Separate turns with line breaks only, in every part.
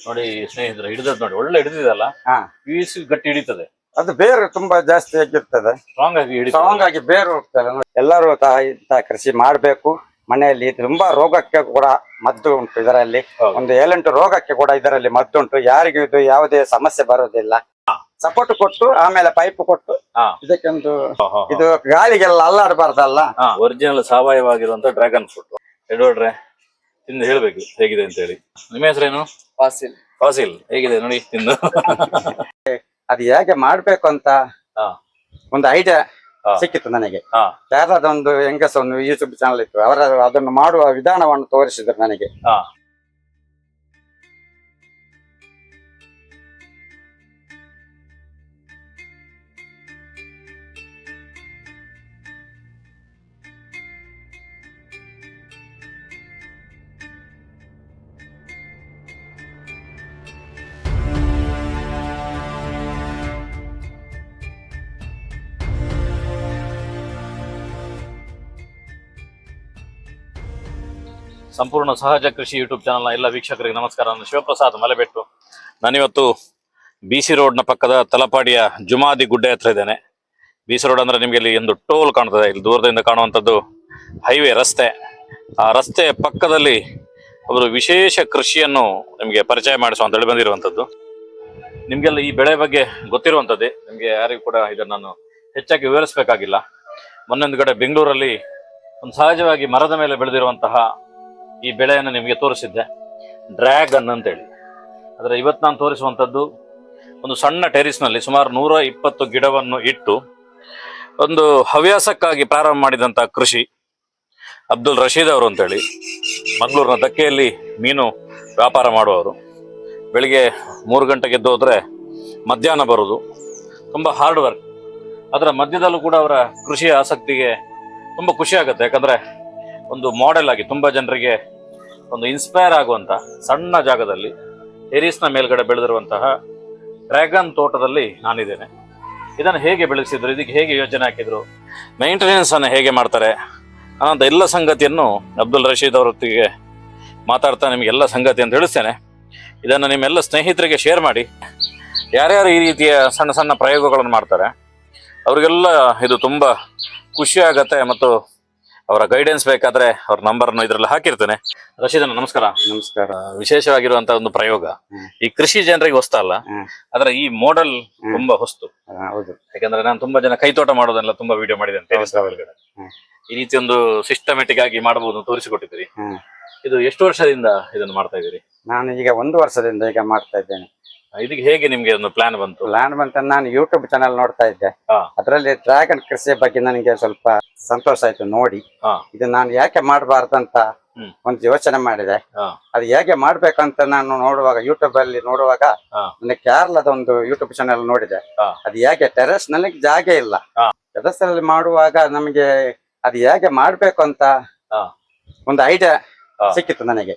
ನೋಡಿ ಸ್ನೇಹಿತರೆ ಹಿಡಿದದ್ ನೋಡಿ ಒಳ್ಳೆ ಹಿಡಿದಿದಲ್ಲ
ಹಾ.
ಪೀಸ್ ಗಟ್ಟಿ ಹಿಡಿತದೆ.
ಅದು ಬೇರು ತುಂಬಾ ಜಾಸ್ತಿ ಆಗಿರ್ತದೆ.
ಸ್ಟ್ರಾಂಗ್ ಆಗಿ ಹಿಡಿತದೆ.
ಸ್ಟ್ರಾಂಗ್ ಆಗಿ ಬೇರು ಹೋಗ್ತದೆ ಎಲ್ಲರೂ ತಾಯಿ ಇಂಥ ಕೃಷಿ ಮಾಡಬೇಕು. ಮನೆಯಲ್ಲಿ ತುಂಬಾ ರೋಗಕ್ಕೆ ಕೂಡ ಮದ್ದು ಉಂಟು ಇದರಲ್ಲಿ.
ಹೌದು.
ಒಂದು ಏಳೆಂಟು ರೋಗಕ್ಕೆ ಕೂಡ ಇದರಲ್ಲಿ ಮದ್ದು ಉಂಟು. ಯಾರಿಗೂ ಇದು ಯಾವುದೇ ಸಮಸ್ಯೆ ಬರೋದಿಲ್ಲ ಸಪೋರ್ಟ್ ಕೊಟ್ಟು ಆಮೇಲೆ ಪೈಪ್ ಕೊಟ್ಟು
ಹಾ.
ಇದಕ್ಕೊಂದು
ಹಾ, ಹಾ, ಹಾ.
ಇದು ಗಾಳಿಗೆಲ್ಲ ಅಲ್ಲಾಡಬಾರ್ದಲ್ಲ.
ಒರಿಜಿನಲ್ ಸಾವಯವವಾಗಿರುವಂತ ಡ್ರ್ಯಾಗನ್ ಫ್ರೂಟ್ ಎಡೋಡ್ರೆ ತಿಂದು ಹೇಳ್ಬೇಕು ಹೇಗಿದೆ ಅಂತ ಹೇಳಿ ನಿಮ್ಮ ಹೆಸರೇನು?
ಫಾಸಿಲ್.
ಫಾಸಿಲ್. ಹೇಗಿದೆ ನೋಡಿ ತಿಂದು.
ಅದು ಹೇಗೆ ಮಾಡ್ಬೇಕು ಅಂತ
ಹಾ.
ಒಂದು ಐಡಿಯಾ
ಹಾ.
ಸಿಕ್ಕಿತ್ತು ನನಗೆ.
ಹಾ.
ಒಂದು ಹೆಂಗಸ ಒಂದು ಯೂಟ್ಯೂಬ್ ಚಾನಲ್ ಇತ್ತು ಅವರ ಅದನ್ನು ಮಾಡುವ ವಿಧಾನವನ್ನು ತೋರಿಸಿದ್ರು ನನಗೆ.
ಹಾ. ಸಂಪೂರ್ಣ ಸಹಜ ಕೃಷಿ ಯೂಟ್ಯೂಬ್ ಚಾನಲ್ನ ಎಲ್ಲ ವೀಕ್ಷಕರಿಗೆ ನಮಸ್ಕಾರ. ನಾನು ಶಿವಪ್ರಸಾದ್ ಮಲೆಬೆಟ್ಟು. ನಾನಿವತ್ತು ಬಿ ಸಿ ರೋಡ್ನ ಪಕ್ಕದ ತಲಪಾಡಿಯ ಜುಮಾದಿ ಗುಡ್ಡೆ ಹತ್ರ ಇದ್ದೇನೆ. ಬಿ ಸಿ ರೋಡ್ ಅಂದ್ರೆ ನಿಮಗೆ ಇಲ್ಲಿ ಒಂದು ಟೋಲ್ ಕಾಣ್ತದೆ. ಇಲ್ಲಿ ದೂರದಿಂದ ಕಾಣುವಂಥದ್ದು ಹೈವೇ, ರಸ್ತೆ. ಆ ರಸ್ತೆ ಪಕ್ಕದಲ್ಲಿ ಅವರು ವಿಶೇಷ ಕೃಷಿಯನ್ನು ನಿಮಗೆ ಪರಿಚಯ ಮಾಡಿಸುವ ಅಂತ ಹೇಳಿ ಬಂದಿರುವಂಥದ್ದು. ನಿಮಗೆಲ್ಲ ಈ ಬೆಳೆ ಬಗ್ಗೆ ಗೊತ್ತಿರುವಂಥದ್ದೇ. ನಿಮಗೆ ಯಾರಿಗೂ ಕೂಡ ಇದನ್ನು ನಾನು ಹೆಚ್ಚಾಗಿ ವಿವರಿಸಬೇಕಾಗಿಲ್ಲ. ಮೊನ್ನೊಂದು ಕಡೆ ಬೆಂಗಳೂರಲ್ಲಿ ಒಂದು ಸಹಜವಾಗಿ ಮರದ ಮೇಲೆ ಬೆಳೆದಿರುವಂತಹ ಈ ಬೆಳೆಯನ್ನು ನಿಮಗೆ ತೋರಿಸಿದ್ದೆ. ಡ್ರ್ಯಾಗನ್ ಅಂತೇಳಿ. ಆದರೆ ಇವತ್ತು ನಾನು ತೋರಿಸುವಂಥದ್ದು ಒಂದು ಸಣ್ಣ ಟೆರಿಸ್ನಲ್ಲಿ ಸುಮಾರು ನೂರ ಇಪ್ಪತ್ತು ಗಿಡವನ್ನು ಇಟ್ಟು ಒಂದು ಹವ್ಯಾಸಕ್ಕಾಗಿ ಪ್ರಾರಂಭ ಮಾಡಿದಂಥ ಕೃಷಿ ಅಬ್ದುಲ್ ರಶೀದ್ ಅವರು ಅಂತೇಳಿ. ಮಂಗಳೂರಿನ ದಕ್ಕೆಯಲ್ಲಿ ಮೀನು ವ್ಯಾಪಾರ ಮಾಡುವವರು. ಬೆಳಿಗ್ಗೆ ಮೂರು ಗಂಟೆಗೆ ಎದ್ದು ಹೋದರೆ ಮಧ್ಯಾಹ್ನ ಬರೋದು. ತುಂಬ ಹಾರ್ಡ್ ವರ್ಕ್ ಅದರ ಮಧ್ಯದಲ್ಲೂ ಕೂಡ ಅವರ ಕೃಷಿಯ ಆಸಕ್ತಿಗೆ ತುಂಬ ಖುಷಿ ಆಗುತ್ತೆ. ಯಾಕಂದರೆ ಒಂದು ಮಾಡೆಲ್ ಆಗಿ ತುಂಬ ಜನರಿಗೆ ಒಂದು ಇನ್ಸ್ಪೈರ್ ಆಗುವಂತ ಸಣ್ಣ ಜಾಗದಲ್ಲಿ ಟೆರೀಸ್ನ ಮೇಲ್ಗಡೆ ಬೆಳೆದಿರುವಂತಹ ಡ್ರ್ಯಾಗನ್ ತೋಟದಲ್ಲಿ ನಾನಿದ್ದೇನೆ. ಇದನ್ನು ಹೇಗೆ ಬೆಳೆಸಿದ್ರು, ಇದಕ್ಕೆ ಹೇಗೆ ಯೋಜನೆ ಹಾಕಿದ್ರು ಮೇಂಟೆನೆನ್ಸ್ ಅನ್ನು ಹೇಗೆ ಮಾಡ್ತಾರೆ ಅನ್ನೋಂಥ ಎಲ್ಲ ಸಂಗತಿಯನ್ನು ಅಬ್ದುಲ್ ರಶೀದ್ ಅವರೊತ್ತಿಗೆ ಮಾತಾಡ್ತಾ ನಿಮಗೆ ಎಲ್ಲ ಸಂಗತಿ ಅಂತ ತಿಳಿಸ್ತೇನೆ ಇದನ್ನು ನಿಮ್ಮೆಲ್ಲ ಸ್ನೇಹಿತರಿಗೆ ಶೇರ್ ಮಾಡಿ. ಯಾರ್ಯಾರು ಈ ರೀತಿಯ ಸಣ್ಣ ಸಣ್ಣ ಪ್ರಯೋಗಗಳನ್ನು ಮಾಡ್ತಾರೆ, ಅವರಿಗೆಲ್ಲ ಇದು ತುಂಬ ಖುಷಿ ಆಗತ್ತೆ ಮತ್ತು ಅವರ ಗೈಡೆನ್ಸ್ ಬೇಕಾದ್ರೆ ಅವ್ರ ನಂಬರ್ನ ಇದ್ರಲ್ಲಿ ಹಾಕಿರ್ತೇನೆ. ರಶೀದನ ನಮಸ್ಕಾರ.
ನಮಸ್ಕಾರ.
ವಿಶೇಷವಾಗಿರುವಂತ ವಿಶೇಷವಾಗಿರುವಂತಹ ಒಂದು ಪ್ರಯೋಗ. ಈ ಕೃಷಿ ಜನರಿಗೆ ಹೊಸ್ತಲ್ಲ
ಅಲ್ಲ
ಆದ್ರೆ ಈ ಮಾಡೆಲ್ ತುಂಬಾ ಹೊಸ್ತು.
ಹೌದು.
ಯಾಕಂದ್ರೆ ನಾನು ತುಂಬಾ ಜನ ಕೈತೋಟ ಮಾಡೋದನ್ನೆಲ್ಲ ತುಂಬಾ ವಿಡಿಯೋ ಮಾಡಿದ್ದೇನೆ. ಈ ರೀತಿ ಒಂದು ಸಿಸ್ಟಮೆಟಿಕ್ ಆಗಿ ಮಾಡಬಹುದು ತೋರಿಸಿಕೊಟ್ಟಿದ್ದೀರಿ.
ಹ್ಮ್.
ಇದು ಎಷ್ಟು ವರ್ಷದಿಂದ ಇದನ್ನು ಮಾಡ್ತಾ ಇದ್ದೀರಿ?
ನಾನು ಈಗ ಒಂದು ವರ್ಷದಿಂದ ಈಗ ಮಾಡ್ತಾ ಇದ್ದೇನೆ.
ಇದಕ್ಕೆ ಹೇಗೆ ನಿಮ್ಗೆ ಒಂದು ಪ್ಲಾನ್ ಬಂತು
ಪ್ಲಾನ್ ಬಂತ ನಾನು ಯೂಟ್ಯೂಬ್ ಚಾನಲ್ ನೋಡ್ತಾ ಇದ್ದೆ
ಹಾ.
ಅದರಲ್ಲಿ ಡ್ರ್ಯಾಗನ್ ಕೃಷಿಯ ಬಗ್ಗೆ ನನಗೆ ಸ್ವಲ್ಪ ಸಂತೋಷ ಆಯ್ತು ನೋಡಿ
ಹಾ.
ಇದು ನಾನು ಯಾಕೆ ಮಾಡಬಾರ್ದಂತ
ಹ್ಮ್.
ಒಂದು ಯೋಚನೆ ಮಾಡಿದೆ
ಹಾ.
ಅದು ಹೇಗೆ ಮಾಡ್ಬೇಕಂತ ನಾನು ನೋಡುವಾಗ ಯೂಟ್ಯೂಬ್ ಅಲ್ಲಿ ನೋಡುವಾಗ
ಹಾ.
ನನಗೆ ಕೇರಳದ ಒಂದು ಯೂಟ್ಯೂಬ್ ಚಾನೆಲ್ ನೋಡಿದೆ
ಹಾ.
ಅದು ಹೇಗೆ ಟೆರೆಸ್ನಲ್ಲಿ ಜಾಗ ಇಲ್ಲ
ಹಾ.
ಟೆರೆಸ್ ಅಲ್ಲಿ ಮಾಡುವಾಗ ನಮಗೆ ಅದು ಹೇಗೆ ಮಾಡ್ಬೇಕು ಅಂತ
ಹಾ.
ಒಂದು ಐಡಿಯಾ. ಸಿಕ್ಕಿತ್ತು ನನಗೆ.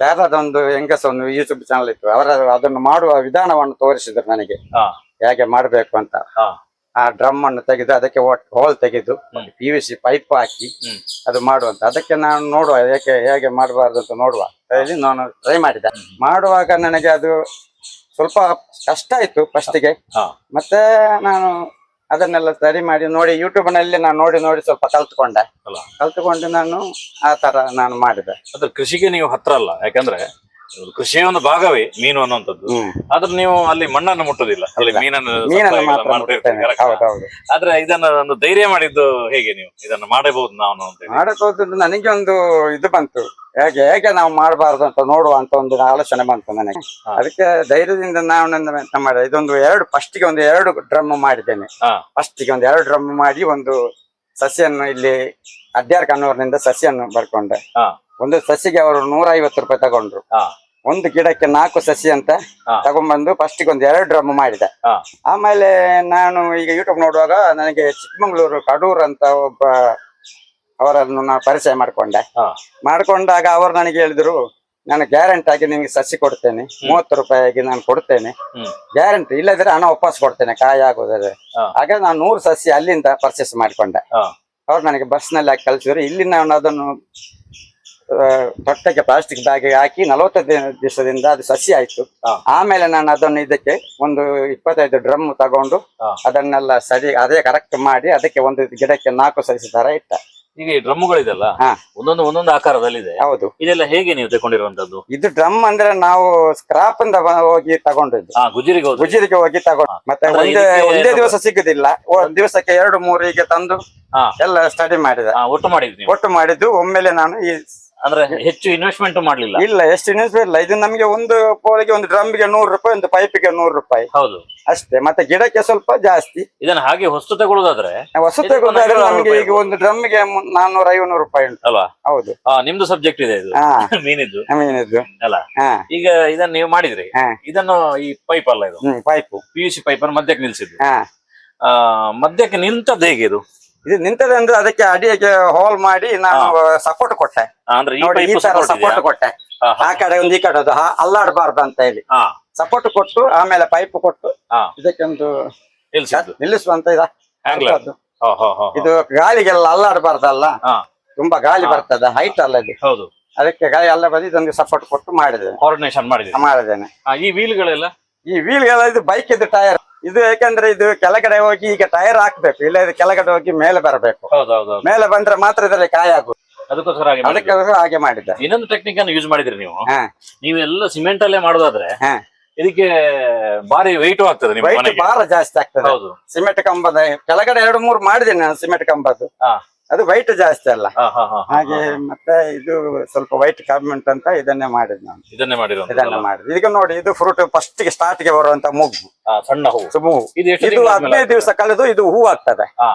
ಯಾರದೊಂದು
ಹೆಂಗಸೊಂದು ಒಂದು ಹೆಂಗಸ ಒಂದು ಯೂಟ್ಯೂಬ್ ಚಾನಲ್ ಇತ್ತು ಅವರ ಅದನ್ನು ಮಾಡುವ ವಿಧಾನವನ್ನು ತೋರಿಸಿದ್ರು ನನಗೆ. ಹೇಗೆ ಮಾಡ್ಬೇಕು ಅಂತ. ಆ ಡ್ರಮ್ ಅನ್ನು ತೆಗೆದು ಅದಕ್ಕೆ ಹೋಲ್ ತೆಗೆದು. ಪಿ ವಿ ಸಿ ಪೈಪ್ ಹಾಕಿ. ಅದು ಮಾಡುವಂತ. ಅದಕ್ಕೆ ನಾನು ನೋಡುವ ಯಾಕೆ ಹೇಗೆ ಮಾಡಬಾರ್ದು ಅಂತ ನೋಡುವ. ಹೇಳಿ ನಾನು ಟ್ರೈ ಮಾಡಿದೆ. ಮಾಡುವಾಗ ನನಗೆ ಅದು ಸ್ವಲ್ಪ ಕಷ್ಟ ಆಯ್ತು ಫಸ್ಟಿಗೆ ಮತ್ತೆ ನಾನು ಅದನ್ನೆಲ್ಲ ಸರಿ ಮಾಡಿ ನೋಡಿ ಯೂಟ್ಯೂಬ್ನಲ್ಲಿ ನಾನು ನೋಡಿ ನೋಡಿ ಸ್ವಲ್ಪ ಕಲ್ತ್ಕೊಂಡೆ
ಅಲ್ಲ.
ಕಲ್ತ್ಕೊಂಡು ನಾನು ಆ ತರ ನಾನು ಮಾಡಿದೆ
ಅದ್ರ ಕೃಷಿಗೆ ನೀವು ಹತ್ರ ಅಲ್ಲ ಯಾಕಂದ್ರೆ ಕೃಷಿಯ ಒಂದು ಭಾಗವೇ ಮೀನು ಅನ್ನುವಂಥದ್ದು. ಆದ್ರೆ ನೀವು ಅಲ್ಲಿ ಮಣ್ಣನ್ನು ಮುಟ್ಟುದಿಲ್ಲ. ಅಲ್ಲಿ. ಮೀನನ್ನು
ಮೀನನ್ನು ಮಾತ್ರ ಮುಟ್ಟುತ್ತೇನೆ.
ಆದ್ರೆ ಇದನ್ನ ಒಂದು ಧೈರ್ಯ ಮಾಡಿದ್ದು ಹೇಗೆ ನೀವು? ಇದನ್ನ ಮಾಡಬಹುದು ನಾವು ಅಂತ ಹೇಳಿ.
ಮಾಡಕ್ ಹೋದ್ರೆ ನನಗೆ ಒಂದು ಇದು ಬಂತು. ಹೇಗೆ ಹೇಗೆ ನಾವು ಮಾಡಬಾರ್ದು ಅಂತ ನೋಡುವ ಅಂತ ಒಂದು ಆಲೋಚನೆ ಬಂತು ನನಗೆ.
ಹಾ.
ಅದಕ್ಕೆ ಧೈರ್ಯದಿಂದ ನಾನು ನನ್ನ ಎಂತ ಮಾಡಿದೆ ಇದೊಂದು ಎರಡು ಫಸ್ಟಿಗೆ ಒಂದು ಎರಡು ಡ್ರಮ್ ಮಾಡಿದ್ದೇನೆ.
ಹಾ.
ಫಸ್ಟಿಗೆ ಒಂದು ಎರಡು ಡ್ರಮ್ ಮಾಡಿ ಒಂದು ಸಸಿಯನ್ನು ಇಲ್ಲಿ ಅಡ್ಯಾರ್ ಕಣ್ಣೂರಿನಿಂದ ಸಸಿಯನ್ನು ಬರ್ಕೊಂಡೆ.
ಹಾ.
ಒಂದು ಸಸಿಗೆ ಅವರು ನೂರ ಐವತ್ತು ರೂಪಾಯಿ ತಗೊಂಡ್ರು.
ಹಾ.
ಒಂದು ಗಿಡಕ್ಕೆ ನಾಲ್ಕು ಸಸಿ ಅಂತ. ತಗೊಂಡ್ಬಂದು ಫಸ್ಟ್ ಒಂದು ಎರಡು ಡ್ರಮ್ ಮಾಡಿದೆ. ಆಮೇಲೆ ನಾನು ಈಗ ಯೂಟ್ಯೂಬ್ ನೋಡುವಾಗ ನನಗೆ ಚಿಕ್ಕಮಂಗ್ಳೂರು ಕಡೂರ್ ಅಂತ ಒಬ್ಬ ಅವರನ್ನು ನಾನು ಪರಿಚಯ ಮಾಡ್ಕೊಂಡೆ. ಮಾಡ್ಕೊಂಡಾಗ ಅವರು ನನಗೆ ಹೇಳಿದ್ರು ನಾನು ಗ್ಯಾರಂಟಿ ಆಗಿ ನಿಮಗೆ ಸಸಿ ಕೊಡ್ತೇನೆ. ಮೂವತ್ತು ರೂಪಾಯಿಗೆ ನಾನು ಕೊಡ್ತೇನೆ. ಗ್ಯಾರಂಟಿ ಇಲ್ಲದ್ರೆ ಹಣ ವಾಪಸ್ ಕೊಡ್ತೇನೆ ಕಾಯಿ
ಆಗೋದ್ರೆ.
ಹಾಗೆ ನಾನು ನೂರು ಸಸಿ ಅಲ್ಲಿಂದ ಪರ್ಚೇಸ್ ಮಾಡ್ಕೊಂಡೆ. ಅವ್ರು ನನಗೆ ಬಸ್ನಲ್ಲಿ ಹಾಕಿ ಕಳ್ಸಿದ್ರು. ಇಲ್ಲಿ ನಾನು ಅದನ್ನು ತೊಟ್ಟಕ್ಕೆ ಪ್ಲಾಸ್ಟಿಕ್ ಬ್ಯಾಗ್ ಹಾಕಿ ನಲವತ್ತೈದು ದಿವಸದಿಂದ ಅದು ಸಸಿ ಆಯ್ತು. ಆಮೇಲೆ ನಾನು ಅದನ್ನು ಇದಕ್ಕೆ ಒಂದು ಇಪ್ಪತ್ತೈದು ಡ್ರಮ್ ತಗೊಂಡು. ಅದನ್ನೆಲ್ಲ ಸರಿ ಅದೇ ಕರೆಕ್ಟ್ ಮಾಡಿ ಅದಕ್ಕೆ ಒಂದು ಗಿಡಕ್ಕೆ ನಾಲ್ಕು ಸಸಿ ತರ ಇಟ್ಟ.
ಈಗ ಈ ಡ್ರಮ್ಗಳಿದೆಲ್ಲ. ಒಂದೊಂದು ಒಂದೊಂದು ಆಕಾರದಲ್ಲಿದೆ.
ಹೌದು.
ಇದೆಲ್ಲ ಹೇಗೆ ನೀವು ತಗೊಂಡಿರುವಂತದ್ದು
ಇದು ಡ್ರಮ್ ಅಂದ್ರೆ ನಾವು ಸ್ಕ್ರಾಪ್ ಇಂದ ಹೋಗಿ ತಗೊಂಡಿದ್ದು.
ಗುಜರಿಗೆ
ಗುಜರಿಗೆ ಹೋಗಿ ತಗೊಂಡು. ಮತ್ತೆ ಒಂದೇ ಒಂದೇ ದಿವಸ ಸಿಗುದಿಲ್ಲ. ಒಂದ್ ದಿವಸಕ್ಕೆ ಎರಡು ಮೂರು ಹೀಗೆ ತಂದು ಎಲ್ಲ ಸ್ಟಡಿ ಮಾಡಿದೆ.
ಒಟ್ಟು ಮಾಡಿದ್ದು
ಒಟ್ಟು ಮಾಡಿದ್ದು. ಒಮ್ಮೆಲೆ ನಾನು ಈ
ಅಂದ್ರೆ ಹೆಚ್ಚು ಇನ್ವೆಸ್ಟ್ಮೆಂಟ್ ಮಾಡ್ಲಿಲ್ಲ.
ಇಲ್ಲ ಎಷ್ಟು ಇನ್ವೆಸ್ಟ್ಮೆಂಟ್ ಇಲ್ಲ. ಇದು ನಮಗೆ ಒಂದು ಪೋಳಿಗೆ ಒಂದು ಡ್ರಮ್ಗೆ ನೂರು ರೂಪಾಯಿ ಒಂದು ಪೈಪಿಗೆ ನೂರು ರೂಪಾಯಿ.
ಹೌದು.
ಅಷ್ಟೇ ಮತ್ತೆ ಗಿಡಕ್ಕೆ ಸ್ವಲ್ಪ ಜಾಸ್ತಿ.
ಇದನ್ನ ಹಾಗೆ ಹೊಸ್ತು ತಗೊಳ್ಳೋದಾದ್ರೆ
ಹೊಸ
ಇದಕ್ಕೆ ಒಂದು
ತಗೊಂಡ್ರೆ
ಐನೂರು
ನಮಗೆ ಈಗ. ಒಂದು ಡ್ರಮ್ಗೆ ನಾನ್ನೂರ ಐವನೂರು ರೂಪಾಯಿ ಉಂಟು.
ಅಲ್ವಾ?
ಹೌದು.
ನಿಮ್ದು ಸಬ್ಜೆಕ್ಟ್ ಇದೆ ಇದು. ಮೀನಿದ್ದು.
ಮೀನಿದ್ದು.
ಅಲ್ಲ ಈಗ ಇದನ್ನ ನೀವು ಮಾಡಿದ್ರಿ. ಇದನ್ನು ಈ ಪೈಪ್ ಅಲ್ಲ ಇದು.
Pipe
P U C pipe ಅನ್ನು ಮಧ್ಯಕ್ಕೆ ಆ ಮಧ್ಯಕ್ಕೆ ನಿಂತದ್ದು ಹೇಗೆ ಇದು?
ಇದು ನಿಂತದೆ ಅಂದ್ರೆ ಅದಕ್ಕೆ ಅಡಿಗೆ ಹೋಲ್ ಮಾಡಿ ನಾನು ಸಪೋರ್ಟ್ ಕೊಟ್ಟೆ.
ಅಂದ್ರೆ ಈ
ನೋಡಿ ಈ
ಪೈಪ್
ತರ ಸಪೋರ್ಟ್ ಕೊಟ್ಟೆ. ಆ ಕಡೆ ಒಂದು ಈ ಕಡೆ ಅಲ್ಲಾಡಬಾರ್ದು ಅಂತ ಹೇಳಿ. ಸಪೋರ್ಟ್ ಕೊಟ್ಟು ಆಮೇಲೆ ಪೈಪ್ ಕೊಟ್ಟು ಇದಕ್ಕೊಂದು ನಿಲ್ಲಿಸುವಂತ ಇದ? ಇದು ಗಾಳಿಗೆಲ್ಲ ಅಲ್ಲಾಡಬಾರ್ದಲ್ಲ? ತುಂಬಾ ಗಾಳಿ ಬರ್ತದೆ ಹೈಟ್ ಅಲ್ಲ ಇದು.
ಹೌದು.
ಅದಕ್ಕೆ ಗಾಳಿ ಎಲ್ಲ ಬದಿ ಇದೊಂದು ಸಪೋರ್ಟ್ ಕೊಟ್ಟು
ಮಾಡಿದ್ರಿ
ಮಾಡಿದ್ದೇನೆ.
ಈ ವೀಲ್ಗಳೆಲ್ಲ
ಈ ವೀಲ್ಗಳ ಇದು ಬೈಕ್ ಇದು ಟೈರ್ ಇದು ಯಾಕಂದ್ರೆ ಇದು ಕೆಳಗಡೆ ಹೋಗಿ ಈಗ ಟೈರ್ ಹಾಕ್ಬೇಕು. ಇಲ್ಲ ಇದು ಕೆಳಗಡೆ ಹೋಗಿ ಮೇಲೆ ಬರಬೇಕು.
ಹೌದು ಹೌದು ಹೌದು
ಮೇಲೆ ಬಂದ್ರೆ ಮಾತ್ರ ಇದರಲ್ಲಿ ಕಾಯಿ ಆಗುದು
ಅದಕ್ಕೋಸ್ಕರ ಹಾಗೆ ಮಾಡಿದ್ರಿ.
ಅದಕ್ಕೆ ಹಾಗೆ ಮಾಡಿದ್ದೆ.
ಇನ್ನೊಂದು ಟೆಕ್ನಿಕ್ ಅನ್ನು ಯೂಸ್ ಮಾಡಿದ್ರಿ ನೀವು.
ಹಾ.
ನೀವೆಲ್ಲ ಸಿಮೆಂಟ್ ಅಲ್ಲೇ ಮಾಡೋದಾದ್ರೆ
ಹಾ.
ಇದಕ್ಕೆ ಭಾರಿ ವೆಯ್ಟ್ ಆಗ್ತದೆ ನಿಮ್ಮ
ವೈಟ್
ಮನೆಗೆ.
ಭಾರ ಜಾಸ್ತಿ ಆಗ್ತದೆ.
ಹೌದು.
ಸಿಮೆಂಟ್ ಕಂಬದ ಕೆಳಗಡೆ ಎರಡು ಮೂರು ಮಾಡಿದ್ದೇನೆ ನಾನು ಸಿಮೆಂಟ್ ಕಂಬದ್ದು.
ಹಾ.
ಅದು ವೈಟ್ ಜಾಸ್ತಿ ಅಲ್ಲ. ಹಾಗೆ ಮತ್ತೆ ಇದು ಸ್ವಲ್ಪ ವೈಟ್ ಕಾಮೆಂಟ್ ಅಂತ ಇದನ್ನೇ ಮಾಡಿದ್ ನಾನು.
ಇದನ್ನೇ ಮಾಡಿರುವಂತ
ಇದನ್ನ ಮಾಡಿದ್ ಈಗ ನೋಡಿ ಇದು ಫ್ರೂಟ್ ಫಸ್ಟ್ಗೆ ಸ್ಟಾರ್ಟ್ಗೆ ಬರುವಂತ ಮೂಗು.
ಸಣ್ಣ ಹೂವು. ಇದು
ಹದಿನೈದು ದಿವಸ ಕಳೆದು ಇದು ಹೂ ಆಗ್ತದೆ.
ಹಾ.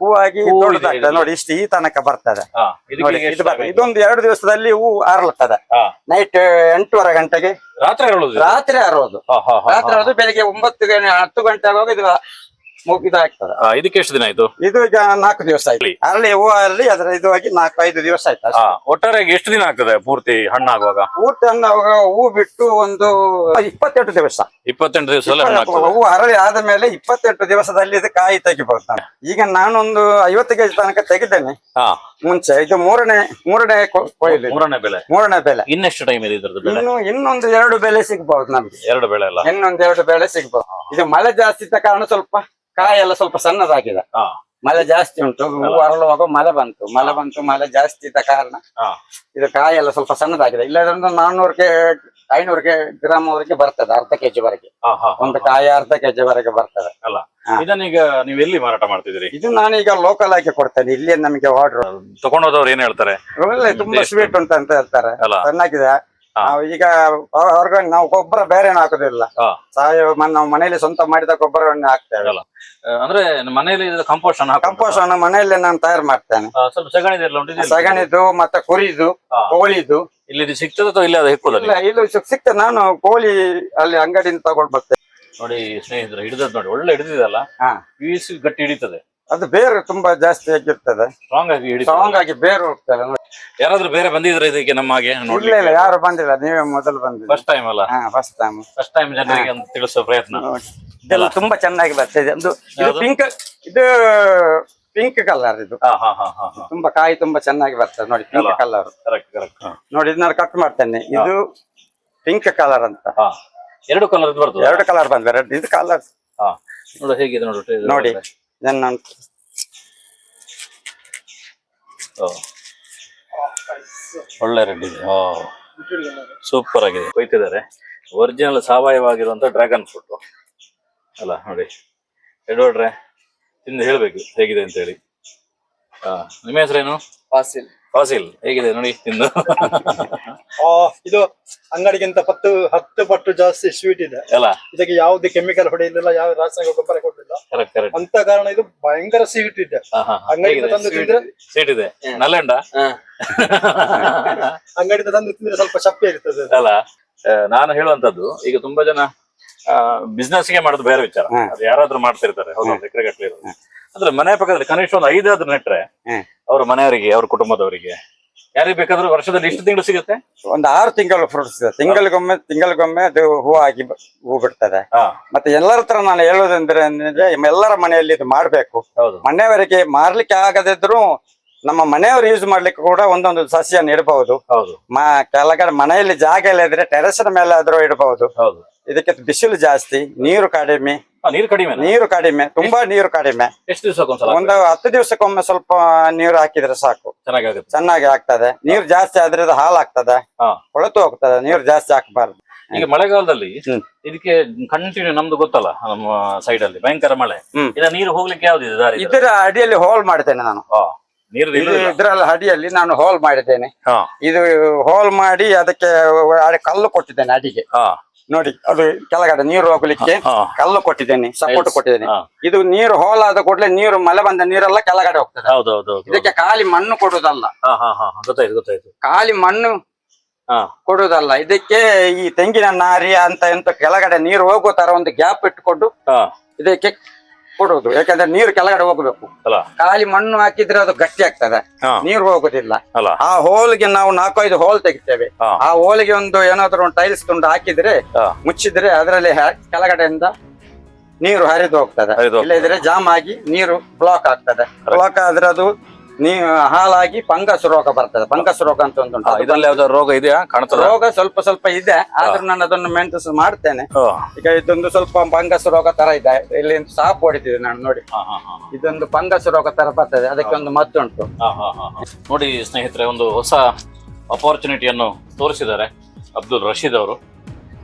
ಹೂವಾಗಿ ದೊಡ್ಡದಾಗ್ತದೆ. ನೋಡಿ ಇಷ್ಟು ಈ ತನಕ ಬರ್ತದೆ. ಇದೊಂದು ಎರಡು ದಿವಸದಲ್ಲಿ ಹೂ ಅರಳುತ್ತದೆ ನೈಟ್ ಎಂಟೂವರೆ ಗಂಟೆಗೆ.
ರಾತ್ರಿ
ರಾತ್ರಿ
ಹಾ
ರಾತ್ರಿ ಅರೋದು ಬೆಳಿಗ್ಗೆ ಒಂಬತ್ತು ಹತ್ತು ಗಂಟೆ ಆಗುವಾಗ ಇದು ಮು- ಇದಾಗ್ತದೆ
ಇದಕ್ಕೆ ಎಷ್ಟು ದಿನ ಆಯ್ತು?
ಇದು ಈಗ ನಾಲ್ಕು ದಿವಸ ಆಯ್ತು. ಅರಳಿ ಹೂವು ಅರಳಿ ಅದರ ಇದು ಆಗಿ ನಾಲ್ಕು ಐದು ದಿವಸ ಆಯ್ತು ಅಷ್ಟೇ.
ಒಟ್ಟಾರೆಯಾಗಿ ಎಷ್ಟು ದಿನ ಆಗ್ತದೆ ಪೂರ್ತಿ ಹಣ್ಣಾಗುವಾಗ?
ಊಟ ಅವಾಗ ಹೂ ಬಿಟ್ಟು ಒಂದು ಇಪ್ಪತ್ತೆಂಟು ದಿವಸ.
ಇಪ್ಪತ್ತೆಂಟು ದಿವಸದಲ್ಲಿ ಹಣ್ಣಾಗ್ತದೆ.
ಹೂ ಅರಳಿ ಆದ ಮೇಲೆ ಇಪ್ಪತ್ತೆಂಟು ದಿವಸದಲ್ಲಿ ಇದು ಕಾಯಿ ತೆಗಿಬಹುದು ನಾನು. ಈಗ ನಾನೊಂದು ಐವತ್ತು ಕೆಜಿ ತನಕ ತೆಗಿದ್ದೇನೆ.
ಹಾ
ಮುಂಚೆ ಇದು ಮೂರನೇ ಮೂರನೇ ಕೊ- ಕೊಯ್ಲು ಇದು.
ಮೂರನೇ ಬೆಲೆ
ಮೂರನೇ ಬೆಲೆ
ಇನ್ನೆಷ್ಟು ಟೈಮ್ ಇದೆ ಇದ್ರದ್ದು ಬೆಳೆ?
ಇನ್ನು ಇನ್ನೊಂದು ಎರಡು ಬೆಲೆ ಸಿಗ್ಬಹುದು ನಮ್ಗೆ.
ಎರಡು ಬೆಳೆ ಅಲ್ಲ?
ಇನ್ನೊಂದು ಎರಡು ಬೆಳೆ ಸಿಗ್ಬಹುದು ಇದು ಮಳೆ ಜಾಸ್ತಿ ಇದ್ದ ಕಾರಣ ಸ್ವಲ್ಪ ಕಾಯಿ ಎಲ್ಲ ಸ್ವಲ್ಪ ಸಣ್ಣದಾಗಿದೆ. ಮಳೆ ಜಾಸ್ತಿ ಉಂಟು ಅರಳುವಾಗ ಮಳೆ ಬಂತು. ಮಳೆ ಬಂತು ಮಳೆ ಜಾಸ್ತಿ ಇದ್ದ ಕಾರಣ ಇದು ಕಾಯಿ ಎಲ್ಲ ಸ್ವಲ್ಪ ಸಣ್ಣದಾಗಿದೆ. ಇಲ್ಲದ್ರೆ ನಾನ್ನೂರಕ್ಕೆ ಐನೂರಕ್ಕೆ ಗ್ರಾಮ್ ವರೆಗೆ ಬರ್ತದೆ ಅರ್ಧ ಕೆಜಿ ವರೆಗೆ. ಒಂದು ಕಾಯಿ ಅರ್ಧ ಕೆಜಿ ವರೆಗೆ ಬರ್ತದೆ.
ಅಲ್ಲ. ಇದನ್ನೀಗ ನೀವು ಎಲ್ಲಿ ಮಾರಾಟ ಮಾಡ್ತಿದ್ದೀರಿ?
ಇದು ನಾನೀಗ ಲೋಕಲ್ ಆಗಿ ಕೊಡ್ತೇನೆ. ಇಲ್ಲಿ ನಮಗೆ ಆರ್ಡರ್
ತಗೊಂಡೋದವ್ರು ಏನ್ ಹೇಳ್ತಾರೆ?
ತುಂಬಾ ಸ್ವೀಟ್ ಉಂಟು ಅಂತ ಹೇಳ್ತಾರೆ. ಚೆನ್ನಾಗಿದೆ. ನಾವು ಈಗ ಹೊರಗಡೆ ನಾವು ಗೊಬ್ಬರ ಬೇರೆ ಹಾಕುದಿಲ್ಲ.
ಹಾ.
ಸಾವಯವ ಮಣ್ಣು ನಾವು ಮನೆಯಲ್ಲಿ ಸ್ವಂತ ಮಾಡಿದ ಗೊಬ್ಬರವನ್ನ ಹಾಕ್ತೇವೆ.
ಅಂದ್ರೆ ಮನೆಯಲ್ಲಿ ಕಂಪೋಸ್ಟ್
ಕಾಂಪೋಸ್ಟ್ ಅನ್ನು ಮನೆಯಲ್ಲೇ ನಾನು ತಯಾರು ಮಾಡ್ತೇನೆ.
ಸ್ವಲ್ಪ ಸಗಣಿ ಎಲ್ಲ ಉಂಟು
ಸಗಣಿದು ಮತ್ತೆ ಕುರಿದು. ಕೋಳಿದು.
ಇಲ್ಲಿ ಇದು ಸಿಗ್ತದೆ ಅಥವಾ ಇಲ್ಲಿ ಅದು
ಇಲ್ಲ ಇಲ್ಲಿ ಸಿಗ್ತದೆ. ನಾನು ಕೋಳಿ ಅಲ್ಲಿ ಅಂಗಡಿಯಿಂದ ತಗೊಂಡ್ ಬರ್ತೇನೆ.
ನೋಡಿ ಸ್ನೇಹಿತರೆ ಹಿಡಿದದ್ ನೋಡಿ ಒಳ್ಳೆ ಹಿಡಿದಿದಲ್ಲ
ಅಲ್ಲ
ಪೀಸ್ ಗಟ್ಟಿ ಹಿಡಿತದೆ.
ಅದು ಬೇರು ತುಂಬಾ ಜಾಸ್ತಿ ಆಗಿರ್ತದೆ.
ಸ್ಟ್ರಾಂಗ್ ಆಗಿ
ಸ್ಟ್ರಾಂಗ್ ಆಗಿ ಬೇರು ಹೋಗ್ತದೆ ನೋಡಿ.
ಯಾರಾದ್ರೂ ಬೇರೆ ಬಂದಿದ್ರೆ ಇದಕ್ಕೆ ನಮ್ಮ ಹಾಗೆ
ಇಲ್ಲ ಇಲ್ಲ ಯಾರು ಬಂದಿಲ್ಲ. ನೀವೇ ಮೊದಲು ಬಂದಿಲ್ಲ
ಫಸ್ಟ್ ಟೈಮ್ ಅಲ್ಲ?
ಹಾ ಫಸ್ಟ್ ಟೈಮ್
ಫಸ್ಟ್ ಟೈಮ್ ಜನರಿಗೆ ಅಂತ ತಿಳಿಸೋ ಪ್ರಯತ್ನ.
ಇದೆಲ್ಲ ತುಂಬಾ ಚೆನ್ನಾಗಿ ಬರ್ತದೆ. ಒಂದು ಇದು ಪಿಂಕ್ ಇದು ಪಿಂಕ್ ಕಲರ್ ಇದು.
ಹಾ ಹಾ ಹಾ ಹಾ ಹಾ.
ತುಂಬಾ ಕಾಯಿ ತುಂಬಾ ಚೆನ್ನಾಗಿ ಬರ್ತದೆ ನೋಡಿ ಪಿಂಕ್ ಕಲರ್
ಕರೆಕ್ಟ್ ಕರೆಕ್ಟ್
ನೋಡಿ ಇದನ್ನ ಕಟ್ ಮಾಡ್ತೇನೆ. ಇದು ಪಿಂಕ್ ಕಲರ್ ಅಂತ.
ಹಾ. ಎರಡು ಕಲರ್ ಬರ್ತದೆ?
ಎರಡು ಕಲರ್ ಬಂದ್ವೆ ಎರಡು ಇದು ಕಲರ್
ಹಾ. ನೋಡು ಹೇಗಿದೆ ನೋಡು.
ನೋಡಿ. ಇದನ್ನ ನಾನು
ಓ. ಒಳ್ಳೆ ರೆಡ್ಡಿ ಸೂಪರ್ ಆಗಿದೆ. ಕೊಯ್ತಿದ್ದಾರೆ ಒರಿಜಿನಲ್ ಸಾವಯವಾಗಿರುವಂಥ ಡ್ರ್ಯಾಗನ್ ಫ್ರೂಟ್ ಅಲ್ಲ ನೋಡಿ. ಎಡ್ವರ್ಡ್ರೆ ತಿಂದು ಹೇಳಬೇಕು ಹೇಗಿದೆ ಅಂತ ಹೇಳಿ. ಹಾ ನಿಮ್ಮ ಹೆಸರೇನು?
ಫಾಸಿಲ್.
ಫಾಸಿಲ್ ಹೇಗಿದೆ ನೋಡಿ ತಿಂದು
ಆ, ಇದು ಅಂಗಡಿಗಿಂತ ಪತ್ತು ಹತ್ತು ಪಟ್ಟು ಜಾಸ್ತಿ ಸ್ವೀಟ್ ಇದೆ.
ಅಲ್ಲ?
ಇದಕ್ಕೆ ಯಾವುದೇ ಕೆಮಿಕಲ್ ಹೊಡೆಯಲಿಲ್ಲ ಯಾವ ರಾಸಾಯನಿಕ ಗೊಬ್ಬರ ಕೊಡಲಿಲ್ಲ
ಕರೆಕ್ಟ್ ಕರೆಕ್ಟ್
ಅಂತ ಕಾರಣ ಇದು ಭಯಂಕರ ಸ್ವೀಟ್ ಇದೆ. ಅಂಗಡಿಯಿಂದ ತಂದು ತಿಂದ್ರೆ
ಸೀಟ್ ಇದೆ. ನಲ್ಲಂಡ?
ಅಂಗಡಿಯಿಂದ ತಂದು ತಿಂದ್ರೆ ಸ್ವಲ್ಪ ಚಪ್ಪೆ ಇರ್ತದೆ.
ಅಲ್ಲ ಆ, ನಾನು ಹೇಳುವಂತದ್ದು ಈಗ ತುಂಬಾ ಜನ ಬಿಸ್ನೆಸ್ಗೆ ಮಾಡೋದು ಬೇರೆ ವಿಚಾರ. ಅದು ಯಾರಾದ್ರೂ ಮಾಡ್ತಿರ್ತಾರೆ ಹೌದು ಎಕರೆ ಗಟ್ಟಲೆ ಇರೋದು. ಅಂದ್ರೆ ಮನೆ ಪಕ್ಕದಲ್ಲಿ ಕನಿಷ್ಠ ಒಂದು ಐದಾದ್ರು ನೆಟ್ರೆ. ಅವ್ರ ಮನೆಯವರಿಗೆ ಅವ್ರ ಕುಟುಂಬದವರಿಗೆ ಯಾರಿಗೆ ಬೇಕಾದ್ರೂ ವರ್ಷದಲ್ಲಿ ಇಷ್ಟು ತಿಂಗಳು ಸಿಗುತ್ತೆ?
ಒಂದು ಆರು ತಿಂಗಳು ಫ್ರೂಟ್ಸ್ ಸಿಗುತ್ತೆ. ತಿಂಗಳಿಗೊಮ್ಮೆ ತಿಂಗಳಿಗೊಮ್ಮೆ ಅದು ಹೂ ಆಗಿ ಹೂ ಬಿಡ್ತದೆ. ಮತ್ತೆ ಎಲ್ಲರ ಹತ್ರ ನಾನು ಹೇಳೋದಂದ್ರೆ ಅಂದ್ರೆ ಎಲ್ಲರ ಮನೆಯಲ್ಲಿ ಇದು ಮಾಡ್ಬೇಕು.
ಹೌದು.
ಮನೆಯವರಿಗೆ ಮಾರ್ಲಿಕ್ಕೆ ಆಗದಿದ್ರು ನಮ್ಮ ಮನೆಯವರು ಯೂಸ್ ಮಾಡ್ಲಿಕ್ಕೆ ಕೂಡ ಒಂದೊಂದು ಸಸ್ಯ ಇಡಬಹುದು.
ಹೌದು.
ಮ ಕೆಳಗಡೆ ಮನೆಯಲ್ಲಿ ಜಾಗ ಇಲ್ಲ ಇದ್ರೆ ಟೆರೆಸ್ ಮೇಲೆ ಆದ್ರೂ ಇಡಬಹುದು.
ಹೌದು.
ಇದಕ್ಕೆ ಬಿಸಿಲು ಜಾಸ್ತಿ ನೀರು ಕಡಿಮೆ.
ನೀರು ಕಡಿಮೆ
ನೀರು ಕಡಿಮೆ ತುಂಬಾ ನೀರು ಕಡಿಮೆ.
ಎಷ್ಟು ದಿವಸಕ್ಕೊಂದ್ಸಲ
ಒಂದು ಹತ್ತು ದಿವಸಕ್ಕೊಮ್ಮೆ ಸ್ವಲ್ಪ ನೀರು ಹಾಕಿದ್ರೆ ಸಾಕು.
ಚೆನ್ನಾಗಿ
ಚೆನ್ನಾಗಿ ಆಗ್ತದೆ. ನೀರು ಜಾಸ್ತಿ ಆದ್ರೆ ಅದು ಹಾಳಾಗ್ತದೆ.
ಹಾ.
ಕೊಳತು ಹೋಗ್ತದೆ ನೀರು ಜಾಸ್ತಿ ಹಾಕಬಾರ್ದು.
ಈಗ ಮಳೆಗಾಲದಲ್ಲಿ ಇದಕ್ಕೆ ಕಂಟಿನ್ಯೂ ನಮ್ದು ಗೊತ್ತಲ್ಲ ನಮ್ಮ ಸೈಡ್ ಅಲ್ಲಿ ಭಯಂಕರ ಮಳೆ. ನೀರು ಹೋಗ್ಲಿಕ್ಕೆ ಯಾವ್ದಿದೆ ದಾರಿ?
ಇದರ ಅಡಿಯಲ್ಲಿ ಹೋಲ್ ಮಾಡ್ತೇನೆ ನಾನು.
ನೀರು.
ಇದ್ರಲ್ಲಿ ಅಡಿಯಲ್ಲಿ ನಾನು ಹೋಲ್ ಮಾಡಿದ್ದೇನೆ. ಇದು ಹೋಲ್ ಮಾಡಿ ಅದಕ್ಕೆ ಕಲ್ಲು ಕೊಟ್ಟಿದ್ದೇನೆ ಅಡಿಗೆ. ನೋಡಿ ಅದು ಕೆಳಗಡೆ ನೀರು ಹೋಗ್ಲಿಕ್ಕೆ ಕಲ್ಲು ಕೊಟ್ಟಿದ್ದೇನೆ ಸಪೋರ್ಟ್ ಕೊಟ್ಟಿದ್ದೇನೆ. ಇದು ನೀರು ಹೋಲ್ ಆದ ಕೂಡಲೇ ನೀರು ಮಳೆ ಬಂದ ನೀರೆಲ್ಲ ಕೆಳಗಡೆ ಹೋಗ್ತದೆ.
ಹೌದು ಹೌದು ಹೌದು.
ಇದಕ್ಕೆ ಖಾಲಿ ಮಣ್ಣು ಕೊಡುದಲ್ಲ
ಗೊತ್ತಾಯ್ತು ಗೊತ್ತಾಯ್ತು.
ಖಾಲಿ ಮಣ್ಣು ಕೊಡುದಲ್ಲ ಇದಕ್ಕೆ ಈ ತೆಂಗಿನ ನಾರಿ ಅಂತ ಎಂತ ಕೆಳಗಡೆ ನೀರು ಹೋಗೋ ತರ ಒಂದು ಗ್ಯಾಪ್ ಇಟ್ಟುಕೊಂಡು ಇದಕ್ಕೆ ಕೊಡುವುದು ಯಾಕಂದ್ರೆ ನೀರು ಕೆಳಗಡೆ ಹೋಗ್ಬೇಕು. ಖಾಲಿ ಮಣ್ಣು ಹಾಕಿದ್ರೆ ಅದು ಗಟ್ಟಿ ಆಗ್ತದೆ. ನೀರು ಹೋಗುದಿಲ್ಲ. ಆ ಹೋಲ್ಗೆ ನಾವು ನಾಲ್ಕೈದು ಹೋಲ್ ತೆಗಿತೇವೆ. ಆ ಹೋಲ್ಗೆ ಒಂದು ಏನಾದ್ರು ಒಂದು ಟೈಲ್ಸ್ ತುಂಡು ಹಾಕಿದ್ರೆ. ಮುಚ್ಚಿದ್ರೆ ಅದರಲ್ಲಿ ಕೆಳಗಡೆಯಿಂದ ನೀರು ಹರಿದು ಹೋಗ್ತದೆ.
ಹರಿದು ಹೋಗ್ತದೆ.
ಇಲ್ಲದಿದ್ರೆ ಜಾಮ್ ಆಗಿ ನೀರು ಬ್ಲಾಕ್ ಆಗ್ತದೆ. ಬ್ಲಾಕ್ ಆದ್ರೆ ಅದು ನೀ ಹಾಳಾಗಿ ಫಂಗಸ್ ರೋಗ ಬರ್ತದೆ. ಫಂಗಸ್ ರೋಗ ಅಂತ ಒಂದು ಉಂಟು.
ಇದ್ರಲ್ಲಿ ರೋಗ ಇದೆಯಾ? ಕಾಣ್ತದ?
ರೋಗ ಸ್ವಲ್ಪ ಸ್ವಲ್ಪ ಇದೆ. ಆದ್ರೆ ನಾನು ಅದನ್ನು ಮೇಂಟೆನ್ಸ್ ಮಾಡ್ತೇನೆ. ಈಗ ಇದೊಂದು ಸ್ವಲ್ಪ ಫಂಗಸ್ ರೋಗ ತರ ಇದೆ. ಇಲ್ಲಿ ಸಾಪ್ ಹೊಡಿತಿದೆ ನಾನು ನೋಡಿ. ಇದೊಂದು ಫಂಗಸ್ ರೋಗ ತರ ಬರ್ತದೆ. ಅದಕ್ಕೆ ಒಂದು ಮದ್ದು ಉಂಟು
ಹಾ, ಹಾ, ಹಾ, ಹಾ. ನೋಡಿ ಸ್ನೇಹಿತರೆ ಒಂದು ಹೊಸ ಅಪಾರ್ಚುನಿಟಿಯನ್ನು ತೋರಿಸಿದ್ದಾರೆ ಅಬ್ದುಲ್ ರಶೀದ್ ಅವರು.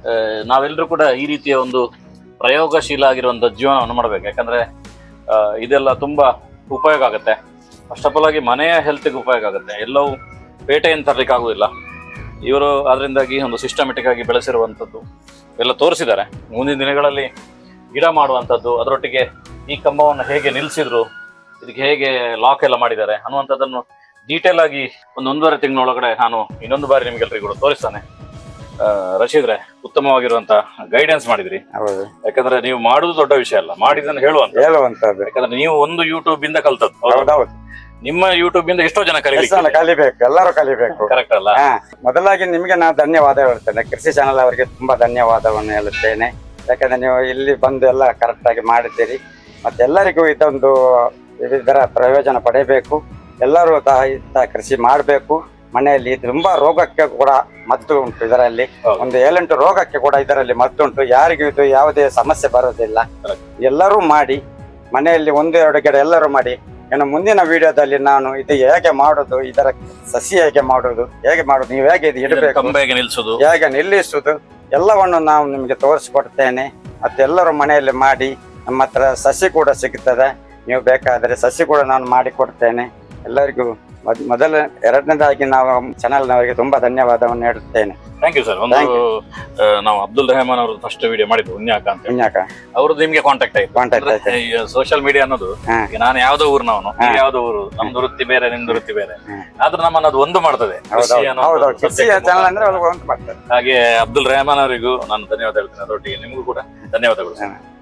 ಆ, ನಾವೆಲ್ಲರೂ ಕೂಡ ಈ ರೀತಿಯ ಒಂದು ಪ್ರಯೋಗಶೀಲ ಆಗಿರುವಂತ ಜೀವನವನ್ನು ಮಾಡಬೇಕು. ಯಾಕಂದ್ರೆ ಆ, ಇದೆಲ್ಲ ತುಂಬಾ ಉಪಯೋಗ ಆಗುತ್ತೆ. ಫಸ್ಟ್ ಆಫ್ ಆಲ್ ಆಗಿ ಮನೆಯ ಹೆಲ್ತ್ಗೆ ಉಪಯೋಗ ಆಗುತ್ತೆ. ಎಲ್ಲವೂ ಪೇಟೆಯನ್ನು ತರಲಿಕ್ಕಾಗೋದಿಲ್ಲ ಇವರು ಅದರಿಂದಾಗಿ ಒಂದು ಸಿಸ್ಟಮೆಟಿಕ್ ಆಗಿ ಬೆಳೆಸಿರುವಂಥದ್ದು ಎಲ್ಲ ತೋರಿಸಿದ್ದಾರೆ. ಮುಂದಿನ ದಿನಗಳಲ್ಲಿ ಗಿಡ ಮಾಡುವಂಥದ್ದು, ಅದರೊಟ್ಟಿಗೆ ಈ ಕಂಬವನ್ನು ಹೇಗೆ ನಿಲ್ಲಿಸಿದ್ರು ಇದಕ್ಕೆ ಹೇಗೆ ಲಾಕ್ ಎಲ್ಲ ಮಾಡಿದ್ದಾರೆ ಅನ್ನುವಂಥದ್ದನ್ನು ಡೀಟೇಲ್ ಆಗಿ ಒಂದು ಒಂದೂವರೆ ತಿಂಗಳೊಳಗಡೆ ನಾನು ಇನ್ನೊಂದು ಬಾರಿ ನಿಮಗೆಲ್ಲರಿಗೂ ತೋರಿಸ್ತಾನೆ. ರಶೀದ್ರೆ ಉತ್ತಮವಾಗಿರುವಂತ ಗೈಡೆನ್ಸ್ ಮಾಡಿದ್ರಿ.
ಹೌದು.
ಯಾಕಂದ್ರೆ ನೀವು ಮಾಡುದು ದೊಡ್ಡ ವಿಷಯ ಅಲ್ಲ ಮಾಡಿದ್ದನ್ನು ಹೇಳುವಂತ.
ಹೇಳುವಂತದ್ದು
ಯಾಕಂದ್ರೆ ನೀವು ಒಂದು ಯೂಟ್ಯೂಬ್ ಇಂದ ಕಲ್ತದ್ದು?
ಹೌದೌದು
ನಿಮ್ಮ ಯೂಟ್ಯೂಬ್ ಇಂದ ಎಷ್ಟೋ ಜನ
ಕಲಿಯಲ್ಲ ಕಲಿಬೇಕು ಎಲ್ಲರೂ ಕಲಿಬೇಕು.
ಕರೆಕ್ಟ್ ಅಲ್ಲ.
ಹಾ ಮೊದಲಾಗಿ ನಿಮಗೆ ನಾನು ಧನ್ಯವಾದ ಹೇಳ್ತೇನೆ. ಕೃಷಿ ಚಾನಲ್ ಅವರಿಗೆ ತುಂಬಾ ಧನ್ಯವಾದವನ್ನು ಹೇಳುತ್ತೇನೆ. ಯಾಕಂದ್ರೆ ನೀವು ಇಲ್ಲಿ ಬಂದು ಎಲ್ಲ ಕರೆಕ್ಟ್ ಆಗಿ ಮಾಡಿದ್ದೀರಿ. ಮತ್ತೆ ಎಲ್ಲರಿಗೂ ಇದೊಂದು ಇದರ ಪ್ರಯೋಜನ ಪಡೆಯಬೇಕು ಎಲ್ಲರೂ ತ- ಇಂಥ ಕೃಷಿ ಮಾಡಬೇಕು. ಮನೆಯಲ್ಲಿ ತುಂಬಾ ರೋಗಕ್ಕೆ ಕೂಡ ಮದ್ದು ಉಂಟು ಇದರಲ್ಲಿ. ಒಂದು ಏಳೆಂಟು ರೋಗಕ್ಕೆ ಕೂಡ ಇದರಲ್ಲಿ ಮದ್ದು ಉಂಟು ಯಾರಿಗೂ ಇದು ಯಾವುದೇ ಸಮಸ್ಯೆ ಬರೋದಿಲ್ಲ. ಎಲ್ಲರೂ ಮಾಡಿ ಮನೆಯಲ್ಲಿ ಒಂದು ಎರಡು ಗಿಡ ಎಲ್ಲರೂ ಮಾಡಿ. ಇನ್ನು ಮುಂದಿನ ವಿಡಿಯೋದಲ್ಲಿ ನಾನು ಇದು ಹೇಗೆ ಮಾಡೋದು ಇದರ ಸಸಿ ಹೇಗೆ ಮಾಡೋದು ಹೇಗೆ ಮಾಡೋದು ನೀವು ಹೇಗೆ ಇದು ಇಡಬೇಕು
ಹೇಗೆ
ನಿಲ್ಲಿಸುದು ಎಲ್ಲವನ್ನು ನಾವು ನಿಮಗೆ ತೋರಿಸಿಕೊಡ್ತೇನೆ. ಮತ್ತೆಲ್ಲರೂ ಮನೆಯಲ್ಲಿ ಮಾಡಿ ನಮ್ಮ ಹತ್ರ ಸಸಿ ಕೂಡ ಸಿಗುತ್ತದೆ ನೀವು ಬೇಕಾದರೆ ಸಸಿ ಕೂಡ ನಾನು ಮಾಡಿ ಕೊಡ್ತೇನೆ ಎಲ್ಲರಿಗೂ ಮೊದ್- ಮೊದಲ ಎರಡನೇದಾಗಿ ನಾವು ಚಾನಲ್ನವರಿಗೆ ತುಂಬಾ ಧನ್ಯವಾದವನ್ನು ಹೇಳುತ್ತೇನೆ.
ಥ್ಯಾಂಕ್ ಯು ಸರ್ ಒಂದು
Thank
ಆ, ನಾವು ಅಬ್ದುಲ್ ರೆಹಮಾನ್ ಅವರು ಫಸ್ಟ್ ವಿಡಿಯೋ ಮಾಡಿದ್ದು ಉನ್ಯಾಕ ಅಂತ ಉನ್ಯಾಕ.
ಅವರು
ಅವ್ರದ್ದು ನಿಮ್ಗೆ ಕಾಂಟ್ಯಾಕ್ಟ್ ಆಯ್ತು.
ಕಾಂಟ್ಯಾಕ್ಟ್ ಆಯ್ತು.
ಸೋಷಿಯಲ್ ಮೀಡಿಯಾ ಅನ್ನೋದು
ಹಾ.
ಈಗ ನಾನು ಯಾವ್ದೋ ಊರ್ನವನು
ಹಾ.
ನೀವು ಯಾವ್ದೋ ಊರು ನಮ್ದು ವೃತ್ತಿ ಬೇರೆ ನಿಮ್ದು ವೃತ್ತಿ ಬೇರೆ.
ಆದ್ರೂ
ಆದ್ರೆ ನಮ್ಮನ್ನ ಅದು ಒಂದು ಮಾಡ್ತದೆ. ಕೃಷಿ
ಹೌದೌದು
ಅನ್ನೋ
ಹೌದೌದು
ಒಂದು
ಕೃಷಿ
subject
ಚಾನಲ್ ಅಂದ್ರೆ ಅವ್ರಿಗೆ ಒಂದು ಮಾಡ್ತಾರೆ.
ಹಾಗೆ ಅಬ್ದುಲ್ ರೆಹಮಾನ್ ಅವರಿಗೂ ನಾನು ಧನ್ಯವಾದ ಹೇಳ್ತೇನೆ. ಅದರೊಟ್ಟಿಗೆ ನಿಮಗೂ ಕೂಡ ಧನ್ಯವಾದಗಳು.